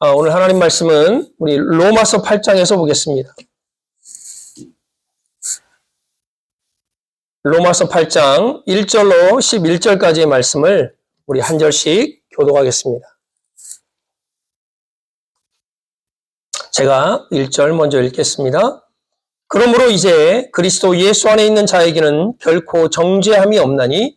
아, 오늘 하나님 말씀은 우리 로마서 8장에서 보겠습니다. 로마서 8장 1절로 11절까지의 말씀을 우리 한 절씩 교독하겠습니다. 제가 1절 먼저 읽겠습니다. 그러므로 이제 그리스도 예수 안에 있는 자에게는 결코 정죄함이 없나니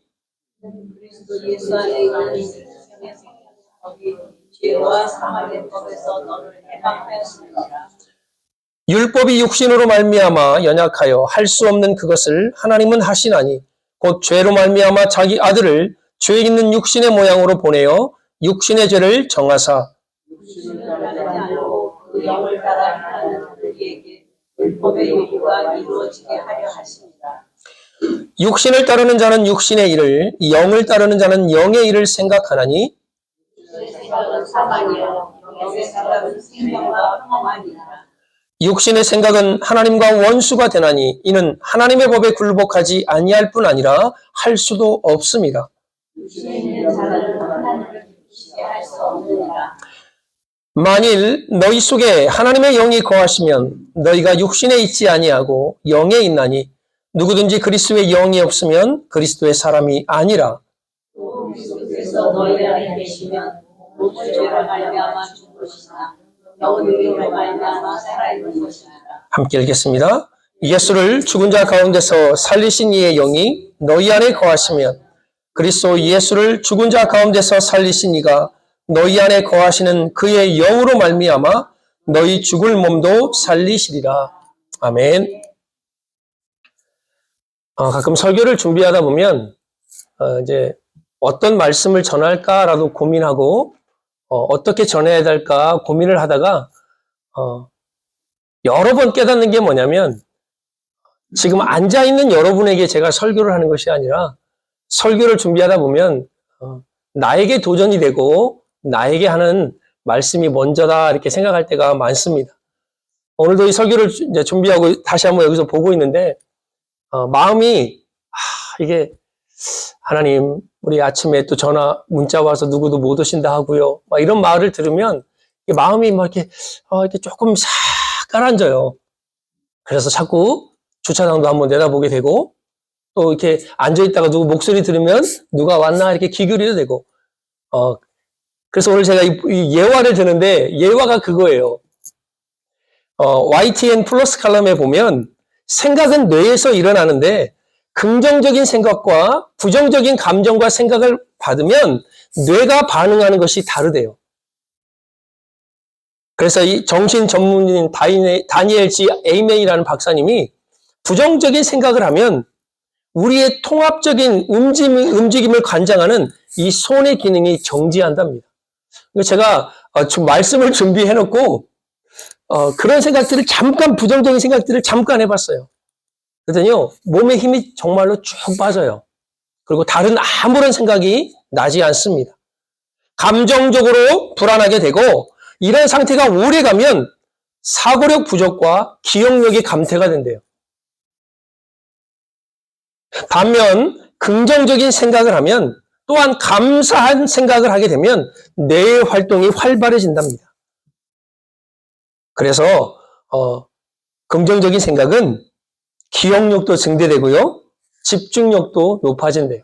죄와 사망의 법에서 너를 해방하였습니다. 율법이 육신으로 말미암아 연약하여 할 수 없는 그것을 하나님은 하시나니 곧 죄로 말미암아 자기 아들을 죄 있는 육신의 모양으로 보내어 육신의 죄를 정하사 육신을 그 영을 따라 하는 우리에게 율법의 요구가 이루어지게 하려 하십니다. 육신을 따르는 자는 육신의 일을 영을 따르는 자는 영의 일을 생각하나니 사망이요 영의 생각은 생명과 평안이니라. 육신의 생각은 하나님과 원수가 되나니 이는 하나님의 법에 굴복하지 아니할 뿐 아니라 할 수도 없습니다. 만일 너희 속에 하나님의 영이 거하시면 너희가 육신에 있지 아니하고 영에 있나니 누구든지 그리스도의 영이 없으면 그리스도의 사람이 아니라 함께 읽겠습니다. 예수를 죽은 자 가운데서 살리신 이의 영이 너희 안에 거하시면 그리스도 예수를 죽은 자 가운데서 살리신 이가 너희 안에 거하시는 그의 영으로 말미암아 너희 죽을 몸도 살리시리라. 아멘. 어, 가끔 설교를 준비하다 보면 어, 이제 어떤 말씀을 전할까라도 고민하고 어, 떻게 전해야 될까 고민을 하다가 어, 여러 번 깨닫는 게 뭐냐면 지금 앉아 있는 여러분에게 제가 설교를 하는 것이 아니라 설교를 준비하다 보면 어, 나에게 도전이 되고 나에게 하는 말씀이 먼저다 이렇게 생각할 때가 많습니다. 오늘도 이 설교를 준비하고 다시 한번 여기서 보고 있는데 어, 마음이 아, 이게 하나님 우리 아침에 또 전화 문자 와서 누구도 못 오신다 하고요. 막 이런 말을 들으면 마음이 막 이렇게 어, 이렇게 조금 싹 가라앉아요. 그래서 자꾸 주차장도 한번 내다보게 되고 또 이렇게 앉아 있다가 누구 목소리 들으면 누가 왔나 이렇게 귀 기울이게 되고 어 그래서 오늘 제가 이, 이 예화를 드는데 예화가 그거예요. 어, YTN 플러스 칼럼에 보면 생각은 뇌에서 일어나는데 긍정적인 생각과 부정적인 감정과 생각을 받으면 뇌가 반응하는 것이 다르대요. 그래서 이 정신 전문인 다니엘 G. 에이맨이라는 박사님이 부정적인 생각을 하면 우리의 통합적인 움직임, 움직임을 관장하는 이 손의 기능이 정지한답니다. 그러니까 제가 어, 좀 말씀을 준비해 놓고 어, 그런 생각들을 잠깐 부정적인 생각들을 잠깐 해봤어요. 그랬더니요 몸의 힘이 정말로 쭉 빠져요. 그리고 다른 아무런 생각이 나지 않습니다. 감정적으로 불안하게 되고 이런 상태가 오래 가면 사고력 부족과 기억력이 감퇴가 된대요. 반면 긍정적인 생각을 하면 또한 감사한 생각을 하게 되면 뇌의 활동이 활발해진답니다. 그래서 어, 긍정적인 생각은 기억력도 증대되고요, 집중력도 높아진대요.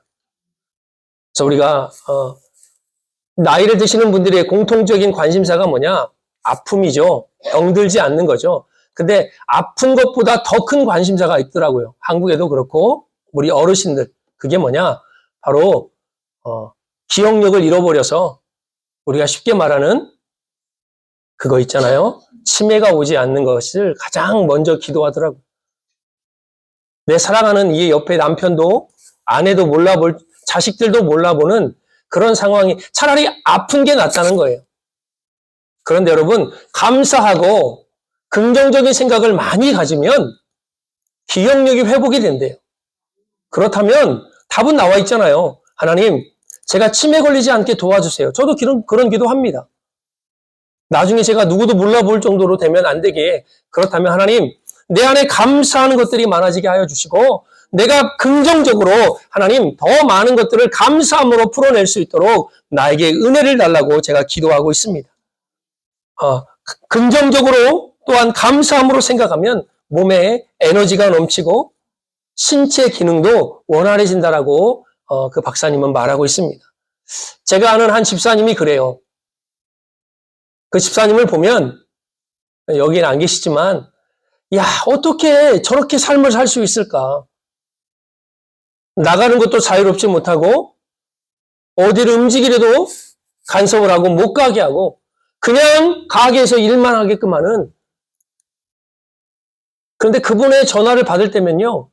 그래서 우리가 어, 나이를 드시는 분들의 공통적인 관심사가 뭐냐? 아픔이죠. 병들지 않는 거죠. 근데 아픈 것보다 더 큰 관심사가 있더라고요. 한국에도 그렇고 우리 어르신들 그게 뭐냐? 바로 어, 기억력을 잃어버려서 우리가 쉽게 말하는 그거 있잖아요. 치매가 오지 않는 것을 가장 먼저 기도하더라고요. 내 사랑하는 이 옆에 남편도 아내도 몰라볼 자식들도 몰라보는 그런 상황이 차라리 아픈 게 낫다는 거예요. 그런데 여러분 감사하고 긍정적인 생각을 많이 가지면 기억력이 회복이 된대요. 그렇다면 답은 나와 있잖아요. 하나님, 제가 치매 걸리지 않게 도와주세요. 저도 그런, 그런 기도합니다. 나중에 제가 누구도 몰라볼 정도로 되면 안 되게. 그렇다면 하나님, 내 안에 감사하는 것들이 많아지게 하여 주시고, 내가 긍정적으로 하나님 더 많은 것들을 감사함으로 풀어낼 수 있도록 나에게 은혜를 달라고 제가 기도하고 있습니다. 어, 긍정적으로 또한 감사함으로 생각하면 몸에 에너지가 넘치고 신체 기능도 원활해진다라고 어, 그 박사님은 말하고 있습니다. 제가 아는 한 집사님이 그래요. 그 집사님을 보면 여기는 안 계시지만 야 어떻게 저렇게 삶을 살 수 있을까? 나가는 것도 자유롭지 못하고 어디를 움직이려도 간섭을 하고 못 가게 하고 그냥 가게에서 일만 하게끔 하는 그런데 그분의 전화를 받을 때면요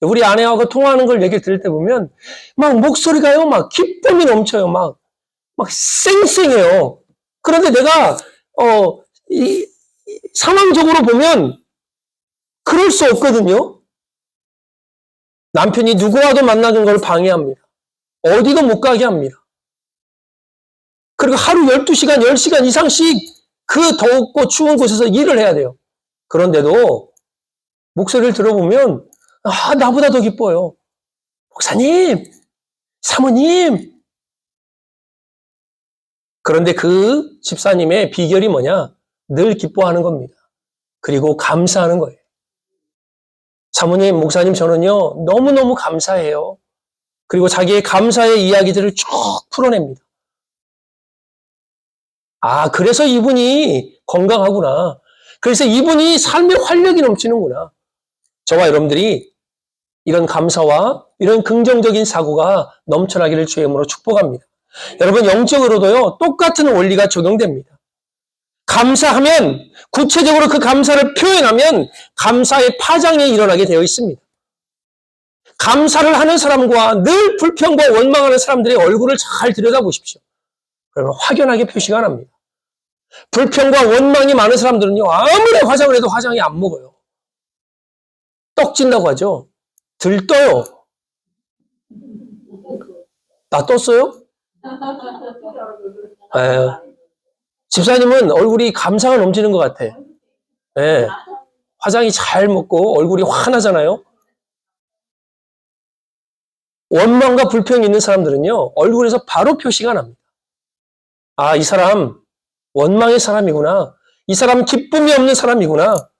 우리 아내하고 통화하는 걸 얘기를 들을 때 보면 막 목소리가요 막 기쁨이 넘쳐요 막 막 쌩쌩해요 그런데 내가 어 이, 이 상황적으로 보면 그럴 수 없거든요 남편이 누구와도 만나는 걸 방해합니다 어디도 못 가게 합니다 그리고 하루 12시간, 10시간 이상씩 그 덥고 추운 곳에서 일을 해야 돼요. 그런데도 목소리를 들어보면, 아, 나보다 더 기뻐요. 목사님, 사모님. 그런데 그 집사님의 비결이 뭐냐? 늘 기뻐하는 겁니다. 그리고 감사하는 거예요. 사모님, 목사님, 저는요, 너무너무 감사해요. 그리고 자기의 감사의 이야기들을 쭉 풀어냅니다. 아, 그래서 이분이 건강하구나. 그래서 이분이 삶의 활력이 넘치는구나. 저와 여러분들이 이런 감사와 이런 긍정적인 사고가 넘쳐나기를 주의 이름으로 축복합니다. 여러분, 영적으로도요, 똑같은 원리가 적용됩니다. 감사하면, 구체적으로 그 감사를 표현하면, 감사의 파장이 일어나게 되어 있습니다. 감사를 하는 사람과 늘 불평과 원망하는 사람들의 얼굴을 잘 들여다보십시오. 그러면 확연하게 표시가 납니다. 불평과 원망이 많은 사람들은요, 아무리 화장을 해도 화장이 안 먹어요. 떡진다고 하죠. 들떠요. 나 떴어요? 에휴. 집사님은 얼굴이 감사가 넘치는 것 같아. 예. 화장이 잘 먹고 얼굴이 환하잖아요. 원망과 불평이 있는 사람들은요, 얼굴에서 바로 표시가 납니다. 아, 이 사람 원망의 사람이구나. 이 사람 기쁨이 없는 사람이구나.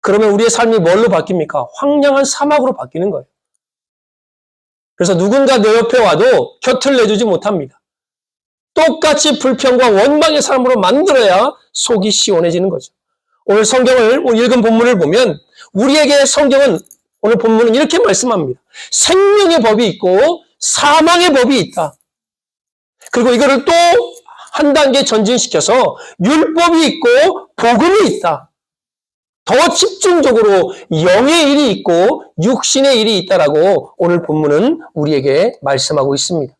그러면 우리의 삶이 뭘로 바뀝니까? 황량한 사막으로 바뀌는 거예요. 그래서 누군가 내 옆에 와도 곁을 내주지 못합니다. 똑같이 불평과 원망의 사람으로 만들어야 속이 시원해지는 거죠. 오늘 성경을 읽은 본문을 보면 우리에게 성경은 오늘 본문은 이렇게 말씀합니다. 생명의 법이 있고 사망의 법이 있다. 그리고 이거를 또 한 단계 전진시켜서 율법이 있고 복음이 있다. 더 집중적으로 영의 일이 있고 육신의 일이 있다라고 오늘 본문은 우리에게 말씀하고 있습니다.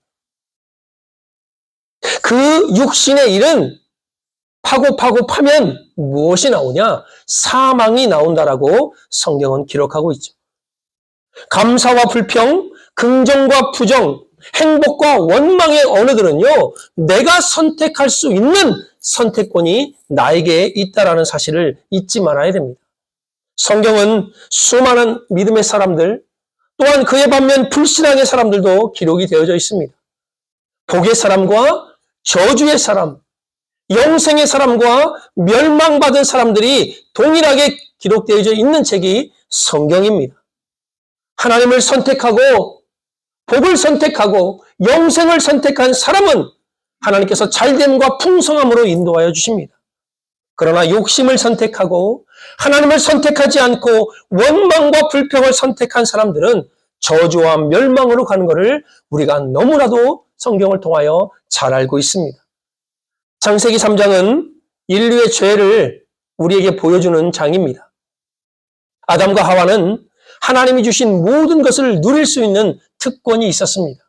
그 육신의 일은 파고 파고 파면 무엇이 나오냐? 사망이 나온다라고 성경은 기록하고 있죠. 감사와 불평, 긍정과 부정, 행복과 원망의 언어들은요, 내가 선택할 수 있는 선택권이 나에게 있다라는 사실을 잊지 말아야 됩니다. 성경은 수많은 믿음의 사람들, 또한 그에 반면 불신앙의 사람들도 기록이 되어져 있습니다. 복의 사람과 저주의 사람, 영생의 사람과 멸망받은 사람들이 동일하게 기록되어져 있는 책이 성경입니다. 하나님을 선택하고 복을 선택하고 영생을 선택한 사람은 하나님께서 잘됨과 풍성함으로 인도하여 주십니다. 그러나 욕심을 선택하고 하나님을 선택하지 않고 원망과 불평을 선택한 사람들은 저주와 멸망으로 가는 것을 우리가 너무나도 성경을 통하여 잘 알고 있습니다. 창세기 3장은 인류의 죄를 우리에게 보여주는 장입니다. 아담과 하와는 하나님이 주신 모든 것을 누릴 수 있는 특권이 있었습니다.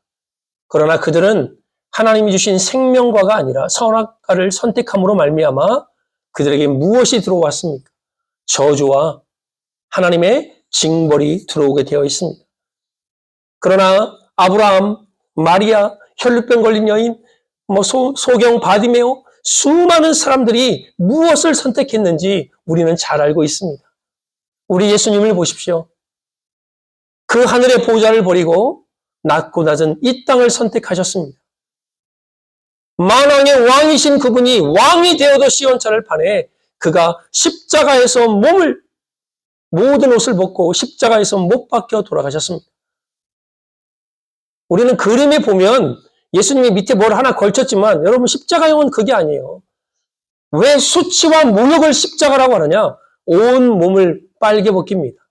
그러나 그들은 하나님이 주신 생명과가 아니라 선악과를 선택함으로 말미암아 그들에게 무엇이 들어왔습니까? 저주와 하나님의 징벌이 들어오게 되어 있습니다. 그러나 아브라함, 마리아, 혈루병 걸린 여인, 뭐 소, 소경 바디메오 수많은 사람들이 무엇을 선택했는지 우리는 잘 알고 있습니다. 우리 예수님을 보십시오. 그 하늘의 보좌를 버리고 낮고 낮은 이 땅을 선택하셨습니다. 만왕의 왕이신 그분이 왕이 되어도 시온차를 파내 그가 십자가에서 몸을 모든 옷을 벗고 십자가에서 못 박혀 돌아가셨습니다. 우리는 그림에 보면 예수님이 밑에 뭘 하나 걸쳤지만 여러분 십자가형은 그게 아니에요. 왜 수치와 모욕을 십자가라고 하느냐? 온 몸을 빨개 벗깁니다.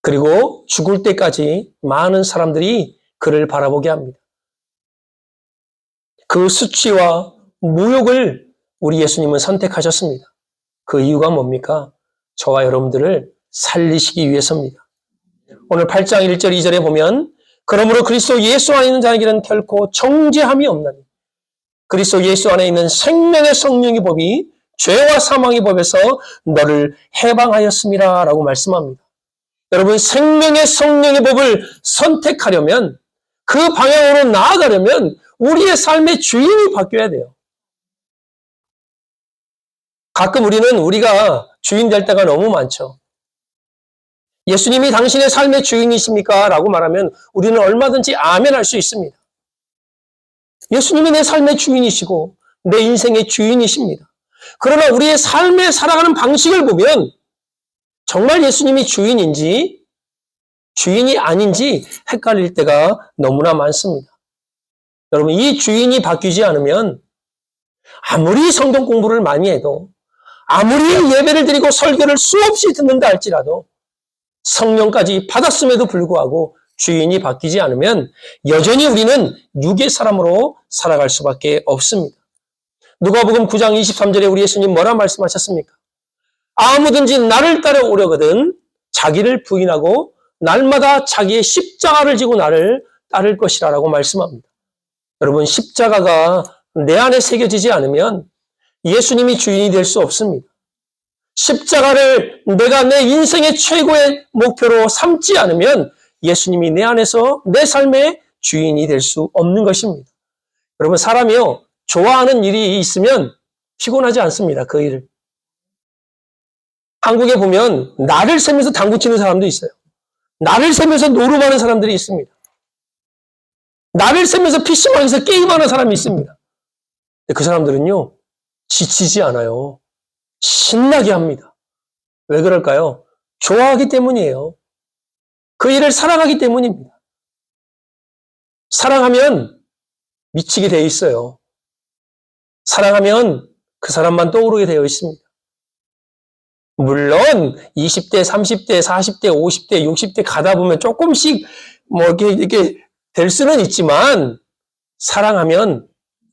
그리고 죽을 때까지 많은 사람들이 그를 바라보게 합니다. 그 수치와 모욕을 우리 예수님은 선택하셨습니다. 그 이유가 뭡니까? 저와 여러분들을 살리시기 위해서입니다. 오늘 8장 1절 2절에 보면 그러므로 그리스도 예수 안에 있는 자에게는 결코 정죄함이 없나니 그리스도 예수 안에 있는 생명의 성령의 법이 죄와 사망의 법에서 너를 해방하였습니다. 라고 말씀합니다. 여러분 생명의 성령의 법을 선택하려면 그 방향으로 나아가려면 우리의 삶의 주인이 바뀌어야 돼요. 가끔 우리는 우리가 주인 될 때가 너무 많죠. 예수님이 당신의 삶의 주인이십니까? 라고 말하면 우리는 얼마든지 아멘 할 수 있습니다. 예수님이 내 삶의 주인이시고 내 인생의 주인이십니다. 그러나 우리의 삶에 살아가는 방식을 보면 정말 예수님이 주인인지 주인이 아닌지 헷갈릴 때가 너무나 많습니다. 여러분, 이 주인이 바뀌지 않으면 아무리 성경 공부를 많이 해도 아무리 예배를 드리고 설교를 수없이 듣는다 할지라도 성령까지 받았음에도 불구하고 주인이 바뀌지 않으면 여전히 우리는 육의 사람으로 살아갈 수밖에 없습니다. 누가복음 9장 23절에 우리 예수님 뭐라 말씀하셨습니까? 아무든지 나를 따라오려거든 자기를 부인하고 날마다 자기의 십자가를 지고 나를 따를 것이라라고 말씀합니다. 여러분 십자가가 내 안에 새겨지지 않으면 예수님이 주인이 될 수 없습니다. 십자가를 내가 내 인생의 최고의 목표로 삼지 않으면 예수님이 내 안에서 내 삶의 주인이 될 수 없는 것입니다. 여러분 사람이요 좋아하는 일이 있으면 피곤하지 않습니다. 그 일을. 한국에 보면 나를 세면서 당구 치는 사람도 있어요. 나를 세면서 노름하는 사람들이 있습니다. 나를 세면서 PC방에서 게임하는 사람이 있습니다. 그 사람들은요, 지치지 않아요. 신나게 합니다. 왜 그럴까요? 좋아하기 때문이에요. 그 일을 사랑하기 때문입니다. 사랑하면 미치게 되어 있어요. 사랑하면 그 사람만 떠오르게 되어 있습니다. 물론 20대, 30대, 40대, 50대, 60대 가다 보면 조금씩 뭐 이렇게 이렇게 될 수는 있지만 사랑하면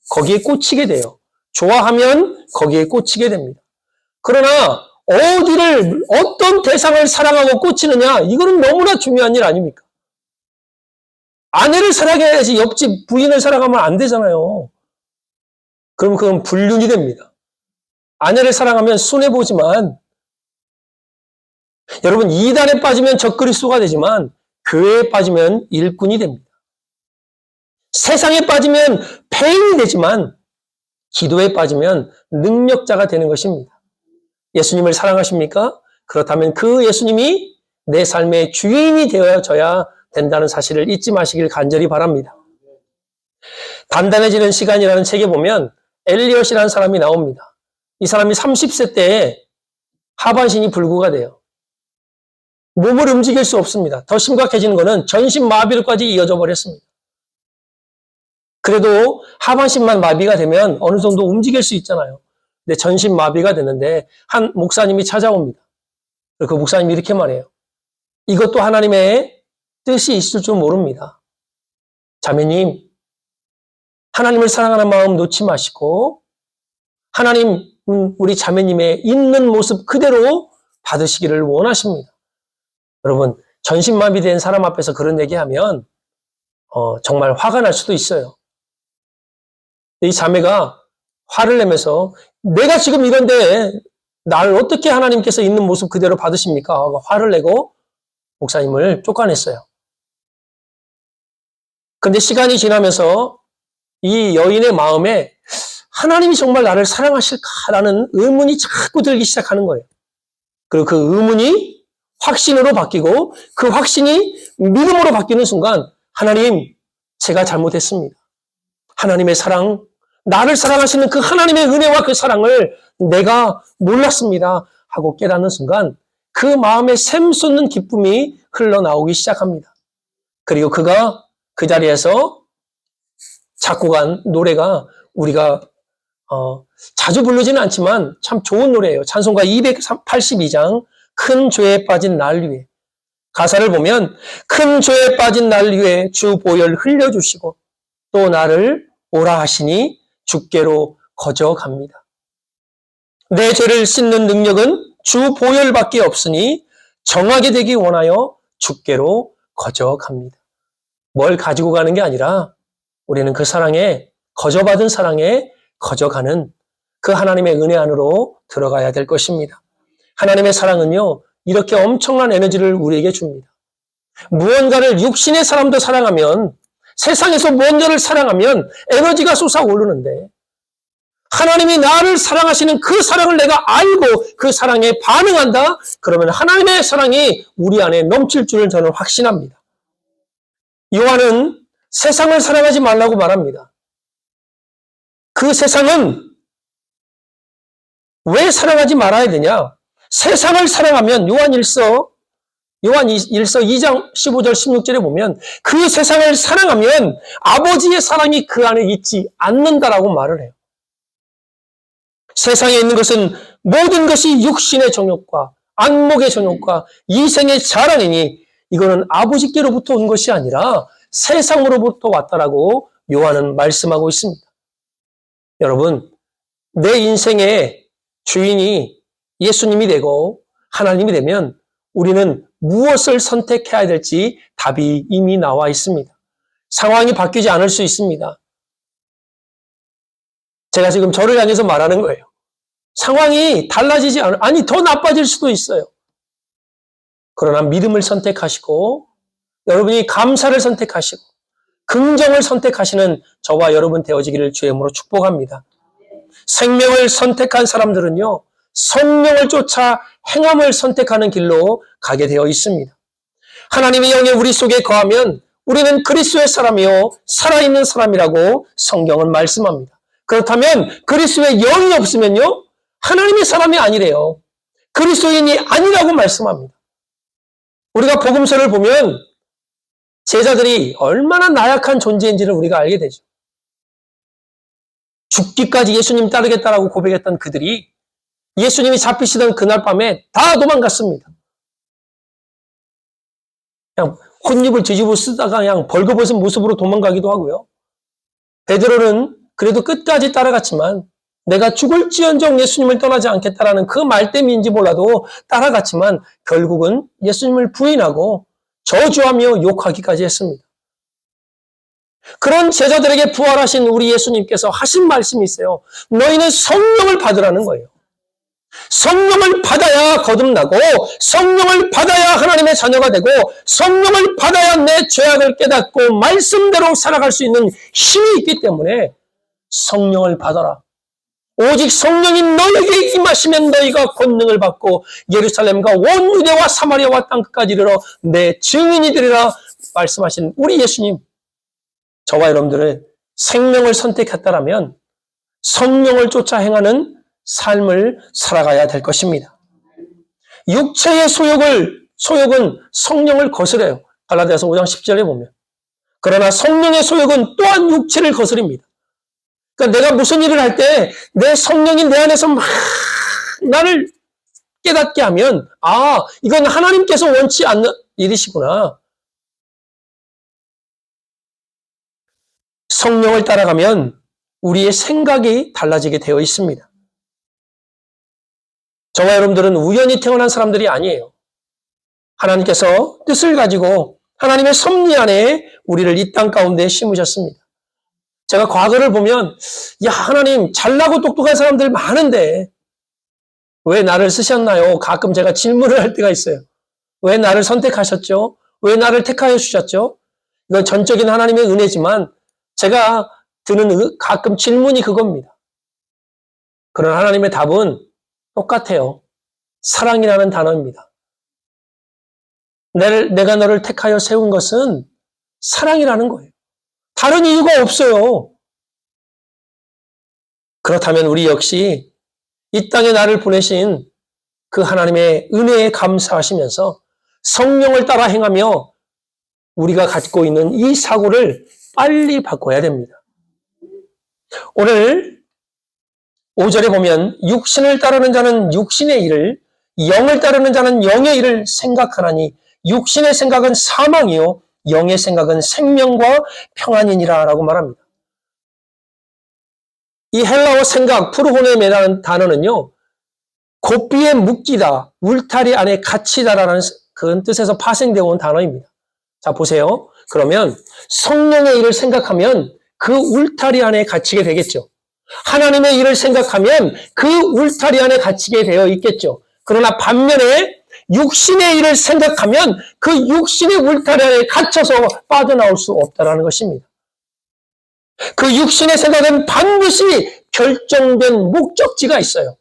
거기에 꽂히게 돼요. 좋아하면 거기에 꽂히게 됩니다. 그러나 어디를 어떤 대상을 사랑하고 꽂히느냐 이거는 너무나 중요한 일 아닙니까? 아내를 사랑해야지 옆집 부인을 사랑하면 안 되잖아요. 그럼 그건 불륜이 됩니다. 아내를 사랑하면 손해 보지만 여러분 이단에 빠지면 적그리스도가 되지만 교회에 빠지면 일꾼이 됩니다. 세상에 빠지면 폐인이 되지만 기도에 빠지면 능력자가 되는 것입니다. 예수님을 사랑하십니까? 그렇다면 그 예수님이 내 삶의 주인이 되어져야 된다는 사실을 잊지 마시길 간절히 바랍니다. 단단해지는 시간이라는 책에 보면 엘리엇이라는 사람이 나옵니다. 이 사람이 30세 때에 하반신이 불구가 돼요. 몸을 움직일 수 없습니다. 더 심각해지는 것은 전신 마비로까지 이어져 버렸습니다. 그래도 하반신만 마비가 되면 어느 정도 움직일 수 있잖아요. 근데 전신 마비가 되는데 한 목사님이 찾아옵니다. 그 목사님이 이렇게 말해요. 이것도 하나님의 뜻이 있을 줄 모릅니다. 자매님, 하나님을 사랑하는 마음 놓지 마시고 하나님 우리 자매님의 있는 모습 그대로 받으시기를 원하십니다. 여러분 전신마비 된 사람 앞에서 그런 얘기하면 어, 정말 화가 날 수도 있어요. 이 자매가 화를 내면서 내가 지금 이런데 나를 어떻게 하나님께서 있는 모습 그대로 받으십니까? 하고 화를 내고 목사님을 쫓아냈어요. 근데 시간이 지나면서 이 여인의 마음에 하나님이 정말 나를 사랑하실까라는 의문이 자꾸 들기 시작하는 거예요. 그리고 그 의문이 확신으로 바뀌고 그 확신이 믿음으로 바뀌는 순간 하나님 제가 잘못했습니다. 하나님의 사랑, 나를 사랑하시는 그 하나님의 은혜와 그 사랑을 내가 몰랐습니다. 하고 깨닫는 순간 그 마음에 샘솟는 기쁨이 흘러나오기 시작합니다. 그리고 그가 그 자리에서 작곡한 노래가 우리가 어, 자주 부르지는 않지만 참 좋은 노래예요. 찬송가 282장 큰 죄에 빠진 날 위해 가사를 보면 큰 죄에 빠진 날 위해 주 보혈 흘려주시고 또 나를 오라 하시니 주께로 거저 갑니다. 내 죄를 씻는 능력은 주 보혈밖에 없으니 정하게 되기 원하여 주께로 거저 갑니다. 뭘 가지고 가는 게 아니라 우리는 그 사랑에 거저받은 사랑에 거저가는 그 하나님의 은혜 안으로 들어가야 될 것입니다. 하나님의 사랑은요, 이렇게 엄청난 에너지를 우리에게 줍니다. 무언가를 육신의 사람도 사랑하면, 세상에서 무언가를 사랑하면 에너지가 솟아오르는데, 하나님이 나를 사랑하시는 그 사랑을 내가 알고 그 사랑에 반응한다? 그러면 하나님의 사랑이 우리 안에 넘칠 줄을 저는 확신합니다. 요한은 세상을 사랑하지 말라고 말합니다. 그 세상은 왜 사랑하지 말아야 되냐? 세상을 사랑하면 요한 1서 요한 1서 2장 15절 16절에 보면 그 세상을 사랑하면 아버지의 사랑이 그 안에 있지 않는다라고 말을 해요. 세상에 있는 것은 모든 것이 육신의 정욕과 안목의 정욕과 이생의 자랑이니 이거는 아버지께로부터 온 것이 아니라 세상으로부터 왔다라고 요한은 말씀하고 있습니다. 여러분, 내 인생의 주인이 예수님이 되고 하나님이 되면 우리는 무엇을 선택해야 될지 답이 이미 나와 있습니다. 상황이 바뀌지 않을 수 있습니다. 제가 지금 저를 향해서 말하는 거예요. 상황이 달라지지 않을, 아니, 더 나빠질 수도 있어요. 그러나 믿음을 선택하시고, 여러분이 감사를 선택하시고, 긍정을 선택하시는 저와 여러분 되어지기를 주의 이름으로 축복합니다. 생명을 선택한 사람들은요, 성령을 쫓아 행함을 선택하는 길로 가게 되어 있습니다. 하나님의 영이 우리 속에 거하면 우리는 그리스도의 사람이요, 살아있는 사람이라고 성경은 말씀합니다. 그렇다면 그리스도의 영이 없으면요, 하나님의 사람이 아니래요. 그리스도인이 아니라고 말씀합니다. 우리가 복음서를 보면 제자들이 얼마나 나약한 존재인지를 우리가 알게 되죠. 죽기까지 예수님 따르겠다라고 고백했던 그들이 예수님이 잡히시던 그날 밤에 다 도망갔습니다. 그냥 혼입을 뒤집어 쓰다가 그냥 벌거벗은 모습으로 도망가기도 하고요. 베드로는 그래도 끝까지 따라갔지만 내가 죽을지언정 예수님을 떠나지 않겠다라는 그 말 때문인지 몰라도 따라갔지만 결국은 예수님을 부인하고 저주하며 욕하기까지 했습니다. 그런 제자들에게 부활하신 우리 예수님께서 하신 말씀이 있어요. 너희는 성령을 받으라는 거예요. 성령을 받아야 거듭나고 성령을 받아야 하나님의 자녀가 되고 성령을 받아야 내 죄악을 깨닫고 말씀대로 살아갈 수 있는 힘이 있기 때문에 성령을 받아라. 오직 성령이 너에게 임하시면 너희가 권능을 받고 예루살렘과 온 유대와 사마리아와 땅끝까지 이르러 내 증인이 되리라 말씀하신 우리 예수님 저와 여러분들의 생명을 선택했다라면 성령을 쫓아 행하는 삶을 살아가야 될 것입니다. 육체의 소욕을 소욕은 성령을 거스려요. 갈라디아서 5장 10절에 보면. 그러나 성령의 소욕은 또한 육체를 거스립니다. 그러니까 내가 무슨 일을 할 때 내 성령이 내 안에서 막 나를 깨닫게 하면 아 이건 하나님께서 원치 않는 일이시구나. 성령을 따라가면 우리의 생각이 달라지게 되어 있습니다. 저와 여러분들은 우연히 태어난 사람들이 아니에요. 하나님께서 뜻을 가지고 하나님의 섭리 안에 우리를 이 땅 가운데 심으셨습니다. 제가 과거를 보면, 야, 하나님, 잘나고 똑똑한 사람들 많은데, 왜 나를 쓰셨나요? 가끔 제가 질문을 할 때가 있어요. 왜 나를 선택하셨죠? 왜 나를 택하여 주셨죠? 이건 전적인 하나님의 은혜지만, 제가 드는 가끔 질문이 그겁니다. 그런 하나님의 답은 똑같아요. 사랑이라는 단어입니다. 내가 너를 택하여 세운 것은 사랑이라는 거예요. 다른 이유가 없어요. 그렇다면 우리 역시 이 땅에 나를 보내신 그 하나님의 은혜에 감사하시면서 성령을 따라 행하며 우리가 갖고 있는 이 사고를 빨리 바꿔야 됩니다. 오늘 5절에 보면 육신을 따르는 자는 육신의 일을 영을 따르는 자는 영의 일을 생각하나니 육신의 생각은 사망이요 영의 생각은 생명과 평안이니라 라고 말합니다. 이 헬라어 생각 프로호네메라는 단어는요. 고삐에 묶이다, 울타리 안에 갇히다라는 그런 뜻에서 파생되어 온 단어입니다. 자, 보세요. 그러면 성령의 일을 생각하면 그 울타리 안에 갇히게 되겠죠. 하나님의 일을 생각하면 그 울타리 안에 갇히게 되어 있겠죠. 그러나 반면에 육신의 일을 생각하면 그 육신의 울타리 안에 갇혀서 빠져나올 수 없다라는 것입니다. 그 육신의 생각은 반드시 결정된 목적지가 있어요.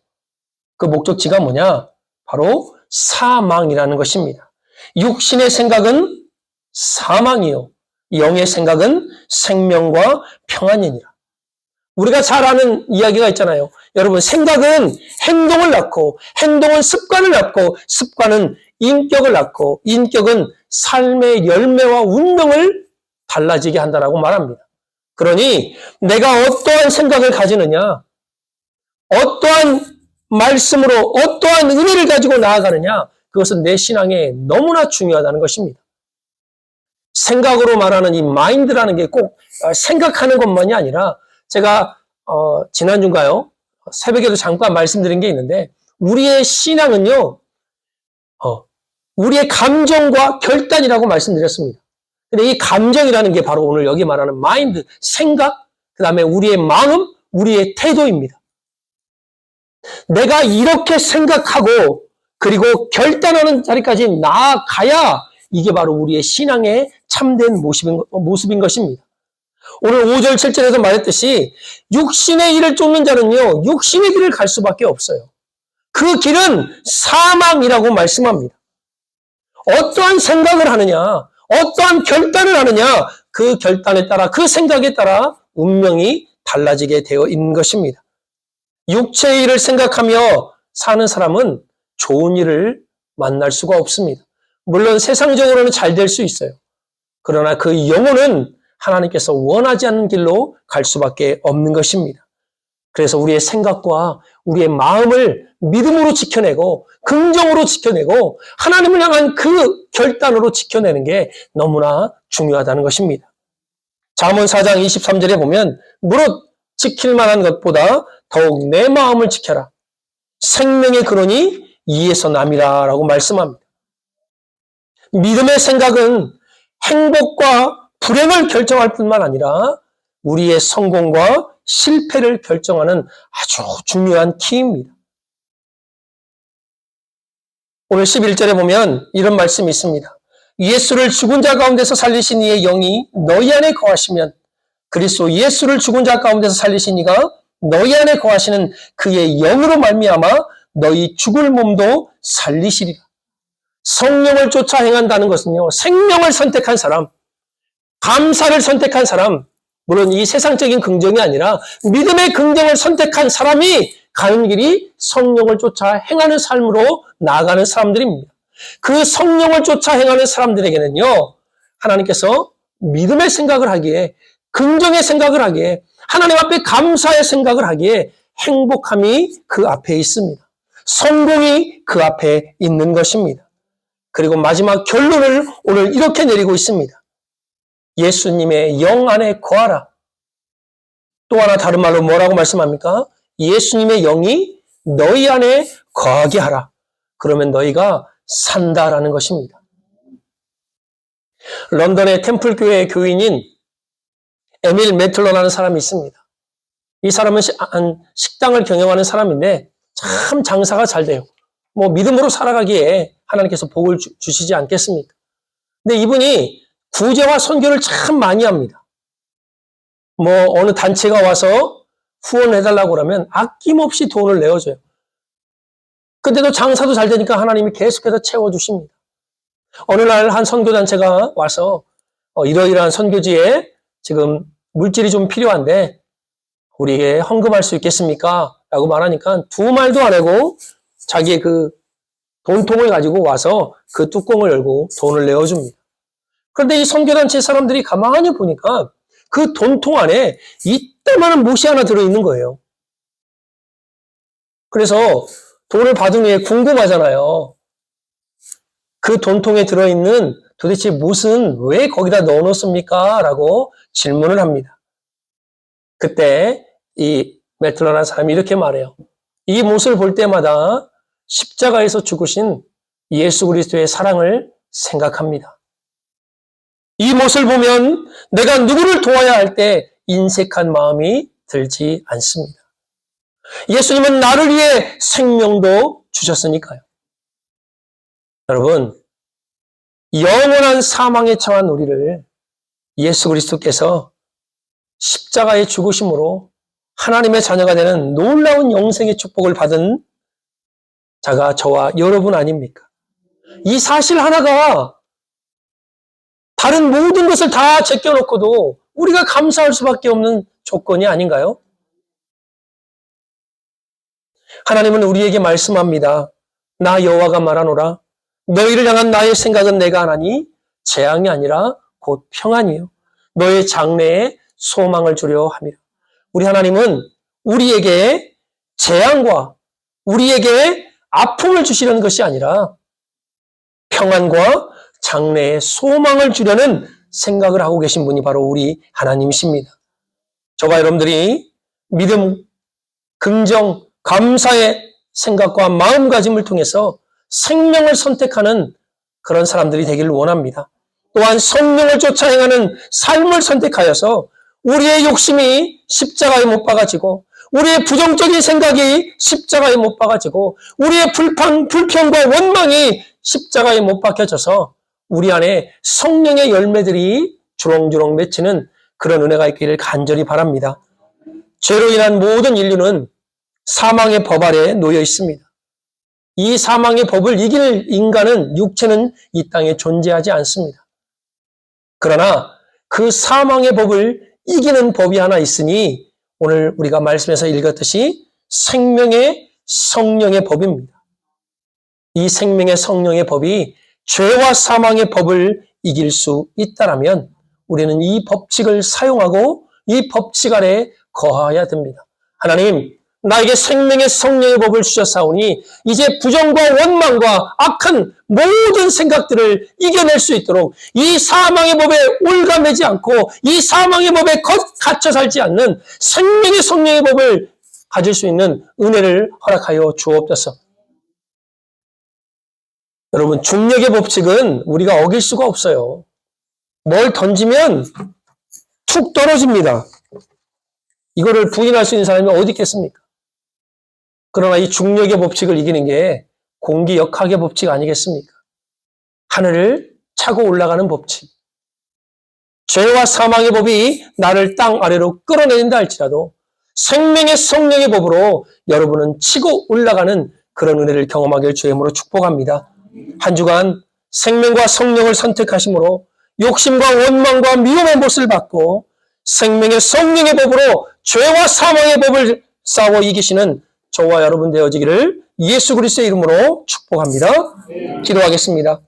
그 목적지가 뭐냐? 바로 사망이라는 것입니다. 육신의 생각은 사망이요. 영의 생각은 생명과 평안이니라. 우리가 잘 아는 이야기가 있잖아요. 여러분, 생각은 행동을 낳고, 행동은 습관을 낳고, 습관은 인격을 낳고, 인격은 삶의 열매와 운명을 달라지게 한다라고 말합니다. 그러니 내가 어떠한 생각을 가지느냐, 어떠한 말씀으로 어떠한 은혜를 가지고 나아가느냐, 그것은 내 신앙에 너무나 중요하다는 것입니다. 생각으로 말하는 이 마인드라는 게 꼭 생각하는 것만이 아니라 제가 어, 지난주인가요? 새벽에도 잠깐 말씀드린 게 있는데 우리의 신앙은요, 어, 우리의 감정과 결단이라고 말씀드렸습니다. 근데 이 감정이라는 게 바로 오늘 여기 말하는 마인드, 생각, 그 다음에 우리의 마음, 우리의 태도입니다. 내가 이렇게 생각하고 그리고 결단하는 자리까지 나아가야 이게 바로 우리의 신앙의 참된 모습인, 모습인 것입니다. 오늘 5절, 7절에서 말했듯이 육신의 일을 쫓는 자는요, 육신의 길을 갈 수밖에 없어요. 그 길은 사망이라고 말씀합니다. 어떠한 생각을 하느냐, 어떠한 결단을 하느냐, 그 결단에 따라, 그 생각에 따라 운명이 달라지게 되어 있는 것입니다. 육체의 일을 생각하며 사는 사람은 좋은 일을 만날 수가 없습니다. 물론 세상적으로는 잘 될 수 있어요. 그러나 그 영혼은 하나님께서 원하지 않는 길로 갈 수밖에 없는 것입니다. 그래서 우리의 생각과 우리의 마음을 믿음으로 지켜내고 긍정으로 지켜내고 하나님을 향한 그 결단으로 지켜내는 게 너무나 중요하다는 것입니다. 잠언 4장 23절에 보면 무릇 지킬 만한 것보다 더욱 내 마음을 지켜라. 생명의 근원이 이에서 남이라라고 말씀합니다. 믿음의 생각은 행복과 불행을 결정할 뿐만 아니라 우리의 성공과 실패를 결정하는 아주 중요한 키입니다. 오늘 11절에 보면 이런 말씀이 있습니다. 예수를 죽은 자 가운데서 살리신 이의 영이 너희 안에 거하시면 그리스도 예수를 죽은 자 가운데서 살리신 이가 너희 안에 거하시는 그의 영으로 말미암아 너희 죽을 몸도 살리시리라. 성령을 쫓아 행한다는 것은요. 생명을 선택한 사람, 감사를 선택한 사람, 물론 이 세상적인 긍정이 아니라 믿음의 긍정을 선택한 사람이 가는 길이 성령을 쫓아 행하는 삶으로 나아가는 사람들입니다. 그 성령을 쫓아 행하는 사람들에게는요, 하나님께서 믿음의 생각을 하기에, 긍정의 생각을 하기에, 하나님 앞에 감사의 생각을 하기에 행복함이 그 앞에 있습니다. 성공이 그 앞에 있는 것입니다. 그리고 마지막 결론을 오늘 이렇게 내리고 있습니다. 예수님의 영 안에 거하라. 또 하나 다른 말로 뭐라고 말씀합니까? 예수님의 영이 너희 안에 거하게 하라. 그러면 너희가 산다라는 것입니다. 런던의 템플 교회 교인인 에밀 메틀러라는 사람이 있습니다. 이 사람은 식당을 경영하는 사람인데 참 장사가 잘 돼요. 뭐 믿음으로 살아가기에 하나님께서 복을 주, 시지 않겠습니까? 근데 이분이 구제와 선교를 참 많이 합니다. 뭐 어느 단체가 와서 후원해달라고 그러면 아낌없이 돈을 내어줘요. 근데도 장사도 잘 되니까 하나님이 계속해서 채워주십니다. 어느 날 한 선교단체가 와서 어, 이러이러한 선교지에 지금 물질이 좀 필요한데 우리에게 헌금할 수 있겠습니까? 라고 말하니까 두 말도 안 하고 자기의 그 돈통을 가지고 와서 그 뚜껑을 열고 돈을 내어줍니다. 그런데 이 선교단체 사람들이 가만히 보니까 그 돈통 안에 이따만한 못이 하나 들어있는 거예요. 그래서 돈을 받은 후에 궁금하잖아요. 그 돈통에 들어있는 도대체 못은 왜 거기다 넣어놓습니까? 라고 질문을 합니다. 그때 이 메틀러라는 사람이 이렇게 말해요. 이 못을 볼 때마다 십자가에서 죽으신 예수 그리스도의 사랑을 생각합니다. 이 못을 보면 내가 누구를 도와야 할 때 인색한 마음이 들지 않습니다. 예수님은 나를 위해 생명도 주셨으니까요. 여러분, 영원한 사망에 처한 우리를 예수 그리스도께서 십자가의 죽으심으로 하나님의 자녀가 되는 놀라운 영생의 축복을 받은 자가 저와 여러분 아닙니까? 이 사실 하나가 다른 모든 것을 다 제껴놓고도 우리가 감사할 수밖에 없는 조건이 아닌가요? 하나님은 우리에게 말씀합니다. 나 여호와가 말하노라. 너희를 향한 나의 생각은 내가 하나니 재앙이 아니라 곧 평안이요. 너의 장래에 소망을 주려 함이라. 우리 하나님은 우리에게 재앙과 우리에게 아픔을 주시려는 것이 아니라 평안과 장래에 소망을 주려는 생각을 하고 계신 분이 바로 우리 하나님이십니다. 저와 여러분들이 믿음, 긍정, 감사의 생각과 마음가짐을 통해서 생명을 선택하는 그런 사람들이 되기를 원합니다. 또한 성령을 쫓아 행하는 삶을 선택하여서 우리의 욕심이 십자가에 못 박아지고 우리의 부정적인 생각이 십자가에 못 박아지고 우리의 불평, 불평과 원망이 십자가에 못 박혀져서 우리 안에 성령의 열매들이 주렁주렁 맺히는 그런 은혜가 있기를 간절히 바랍니다. 죄로 인한 모든 인류는 사망의 법 아래에 놓여 있습니다. 이 사망의 법을 이길 인간은 육체는 이 땅에 존재하지 않습니다. 그러나 그 사망의 법을 이기는 법이 하나 있으니 오늘 우리가 말씀에서 읽었듯이 생명의 성령의 법입니다. 이 생명의 성령의 법이 죄와 사망의 법을 이길 수 있다라면 우리는 이 법칙을 사용하고 이 법칙 아래 거하여야 됩니다. 하나님, 나에게 생명의 성령의 법을 주셨사오니 이제 부정과 원망과 악한 모든 생각들을 이겨낼 수 있도록 이 사망의 법에 올가매지 않고 이 사망의 법에 갇혀 살지 않는 생명의 성령의 법을 가질 수 있는 은혜를 허락하여 주옵소서. 여러분, 중력의 법칙은 우리가 어길 수가 없어요. 뭘 던지면 툭 떨어집니다. 이거를 부인할 수 있는 사람이 어디 있겠습니까? 그러나 이 중력의 법칙을 이기는 게 공기 역학의 법칙 아니겠습니까? 하늘을 차고 올라가는 법칙. 죄와 사망의 법이 나를 땅 아래로 끌어내린다 할지라도 생명의 성령의 법으로 여러분은 치고 올라가는 그런 은혜를 경험하길 주임으로 축복합니다. 한 주간 생명과 성령을 선택하심으로 욕심과 원망과 미움의 못을 받고 생명의 성령의 법으로 죄와 사망의 법을 싸워 이기시는 저와 여러분 되어지기를 예수 그리스도의 이름으로 축복합니다. 기도하겠습니다.